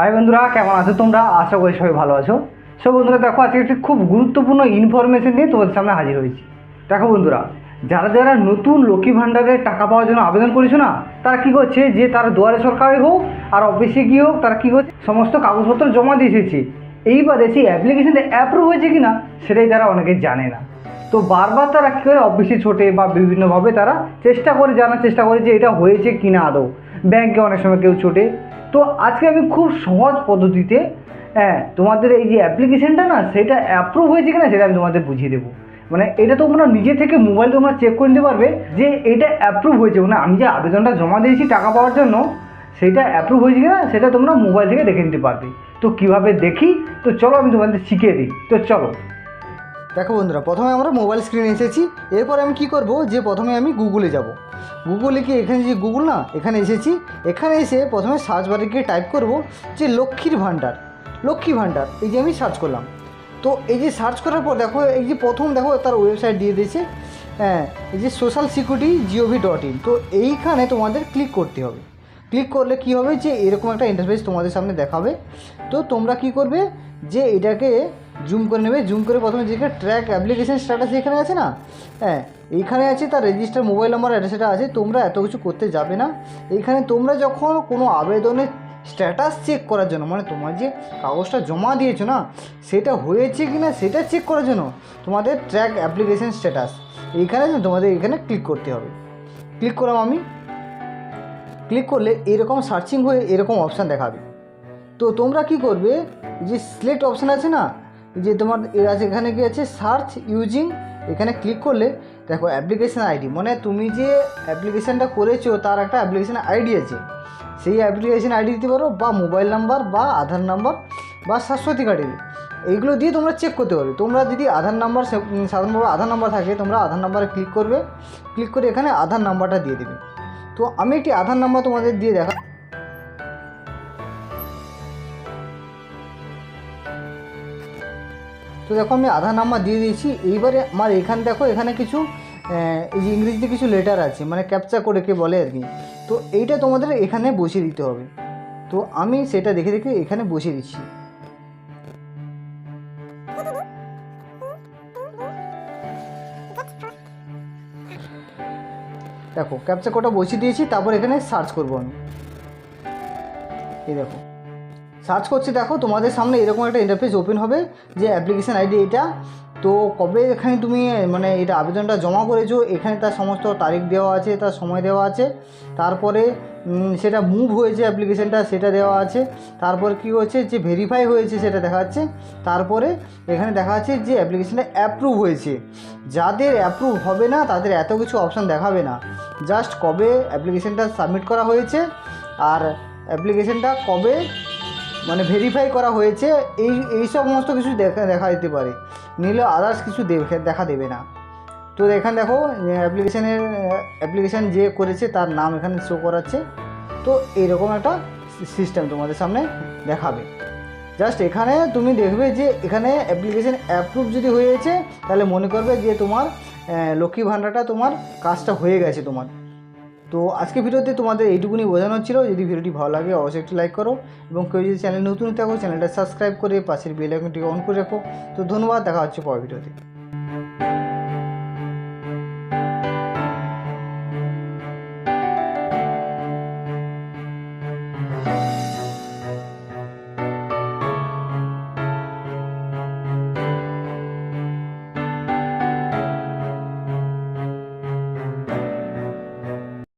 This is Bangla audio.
হাই বন্ধুরা, কেমন আছো তোমরা? আশা করি সবাই ভালো আছো। সব বন্ধুরা, দেখো, আজকে একটি খুব গুরুত্বপূর্ণ ইনফরমেশন নিয়ে তোমাদের সামনে হাজির হয়েছি। দেখো বন্ধুরা, যারা যারা নতুন লক্ষ্মী ভাণ্ডারে টাকা পাওয়ার জন্য আবেদন করেছ না, তারা কি করছে? যে তারা দুয়ারে সরকারি হোক, আর অফিসে গিয়ে হোক, তারা কী করছে? সমস্ত কাগজপত্র জমা দিয়ে এসেছে। এইবারে সেই অ্যাপ্লিকেশনটা অ্যাপ্রুভ হয়েছে কি না সেটাই তারা অনেকে জানে না। তো বারবার তারা কী করে? অফিসে ছোটে বা বিভিন্নভাবে তারা চেষ্টা করে, জানার চেষ্টা করে যে এটা হয়েছে কি না আদৌ। ব্যাংকে অনেক সময় কেউ ছোটে। তো আজকে আমি খুব সহজ পদ্ধতিতে হ্যাঁ তোমাদের এই যে অ্যাপ্লিকেশনটা না, সেটা অ্যাপ্রুভ হয়েছে কিনা সেটা আমি তোমাদের বুঝিয়ে দেবো। মানে এটা তোমরা নিজে থেকে মোবাইল তোমরা চেক করে নিতে পারবে যে এটা অ্যাপ্রুভ হয়েছে মানে আমি যে আবেদনটা জমা দিয়েছি টাকা পাওয়ার জন্য, সেটা অ্যাপ্রুভ হয়েছে কিনা, সেটা তোমরা মোবাইল থেকে দেখে নিতে পারবে। তো কীভাবে দেখি? তো চলো আমি তোমাদের শিখিয়ে দিই। তো চলো। দেখো বন্ধুরা, প্রথমে আমরা মোবাইল স্ক্রিনে এসেছি, এরপর আমি কি করব যে প্রথমে আমি গুগলে যাব। গুগলে কি এখানে যে গুগল না, এখানে এসেছি, এখানে এসে প্রথমে সার্চ বারে গিয়ে টাইপ করব যে লক্ষ্মীর ভাণ্ডার লক্ষ্মী ভাণ্ডার, এই যে আমি সার্চ করলাম। তো এই যে সার্চ করার পর দেখো, এই যে প্রথম দেখো, তার ওয়েবসাইট দিয়ে দিয়েছে হ্যাঁ এই যে social security GOV dot in তো এইখানে তোমাদের ক্লিক করতে হবে। ক্লিক করলে কি হবে যে এরকম একটা ইন্টারফেস তোমাদের সামনে দেখাবে। তো তোমরা কি করবে যে এটাকে জুম করে নেবে, জুম করে প্রথমে যেখানে ট্র্যাক অ্যাপ্লিকেশন স্ট্যাটাস এখানে আছে না? হ্যাঁ এইখানে আছে তার রেজিস্টার মোবাইল নাম্বার এটা সেটা আছে, তোমরা এত কিছু করতে যাবে না। এইখানে তোমরা যখন কোনো আবেদনের স্ট্যাটাস চেক করার জন্য মানে তোমার যে কাগজটা জমা দিয়েছ না, সেটা হয়েছে কি না সেটা চেক করার জন্য তোমাদের ট্র্যাক অ্যাপ্লিকেশন স্ট্যাটাস এইখানে তোমাদের এখানে ক্লিক করতে হবে। ক্লিক করলাম আমি। ক্লিক করলে এরকম সার্চিং হয়ে এরকম অপশান দেখাবে। তো তোমরা কি করবে? যে সিলেক্ট অপশান আছে না যে তোমার এর এখানে আছে সার্চ ইউজিং এখানে ক্লিক করলে দেখো অ্যাপ্লিকেশান আইডি মানে তুমি যে অ্যাপ্লিকেশানটা করেছ, তার একটা অ্যাপ্লিকেশান আইডি আছে। সেই অ্যাপ্লিকেশান আইডি দিতে পারো, বা মোবাইল নাম্বার বা আধার নাম্বার বা স্বাস্থ্যসাথী কার্ডের এইগুলো দিয়ে তোমরা চেক করতে পারবে। তোমরা যদি আধার নাম্বার সাধারণভাবে আধার নাম্বার থাকে, তোমরা আধার নাম্বারে ক্লিক করবে। ক্লিক করে এখানে আধার নাম্বারটা দিয়ে দেবে। তো আমি একটি আধার নাম্বার তোমাদের দিয়ে দেখা তো দেখো আমি আধার নাম্বার দিয়ে দিয়েছি। এইবারে আমার এখানে দেখো, এখানে কিছু এই যে ইংরেজিতে কিছু লেটার আছে মানে ক্যাপচা করে কে বলে আর কি। তো এইটা তোমাদের এখানে বসিয়ে দিতে হবে। তো আমি সেটা দেখে দেখে এখানে বসিয়ে দিচ্ছি। দেখো ক্যাপচা কোডটা বসিয়ে দিয়েছি, তারপর এখানে সার্চ করব আমি। এই দেখো। সার্চ করছি, দেখো, তোমাদের সামনে এরকম একটা ইন্টারফেস ওপেন হবে যে অ্যাপ্লিকেশান আইডি এটা। তো কবে এখানে তুমি মানে এটা আবেদনটা জমা করেছ, এখানে তার সমস্ত তারিখ দেওয়া আছে, তার সময় দেওয়া আছে। তারপরে সেটা মুভ হয়েছে অ্যাপ্লিকেশানটা সেটা দেওয়া আছে। তারপর কি হচ্ছে যে ভেরিফাই হয়েছে, সেটা দেখা যাচ্ছে তারপরে এখানে দেখা যাচ্ছে যে অ্যাপ্লিকেশানটা অ্যাপ্রুভ হয়েছে। যাদের অ্যাপ্রুভ হবে না, তাদের এত কিছু অপশান দেখাবে না। জাস্ট কবে অ্যাপ্লিকেশানটা সাবমিট করা হয়েছে, আর অ্যাপ্লিকেশানটা কবে মানে ভেরিফাই করা হয়েছে, এই এই সমস্ত কিছু দেখা দেখা দিতে পারে। নিলে আদার্স কিছু দেখে দেবে না। তো এখানে দেখো অ্যাপ্লিকেশানের অ্যাপ্লিকেশান যে করেছে, তার নাম এখানে শো করাচ্ছে। তো এইরকম একটা সিস্টেম তোমাদের সামনে দেখাবে। জাস্ট এখানে তুমি দেখবে যে, এখানে অ্যাপ্লিকেশান অ্যাপ্রুভ যদি হয়েছে, তাহলে মনে করবে যে তোমার লক্ষ্মী ভাণ্ডারটা তোমার কাজটা হয়ে গেছে তোমার। তো আজকে ভিডিওতে তোমাদের এইটুকুনি বোঝানো ছিল। যদি ভিডিওটি ভালো লাগে, অবশ্যই একটু লাইক করো এবং কেউ যদি চ্যানেল নতুন থাকো চ্যানেলটা সাবস্ক্রাইব করে পাশের বেল আইকনটিকে অন করে রাখো। তো ধন্যবাদ, দেখা হচ্ছে পরের ভিডিওতে।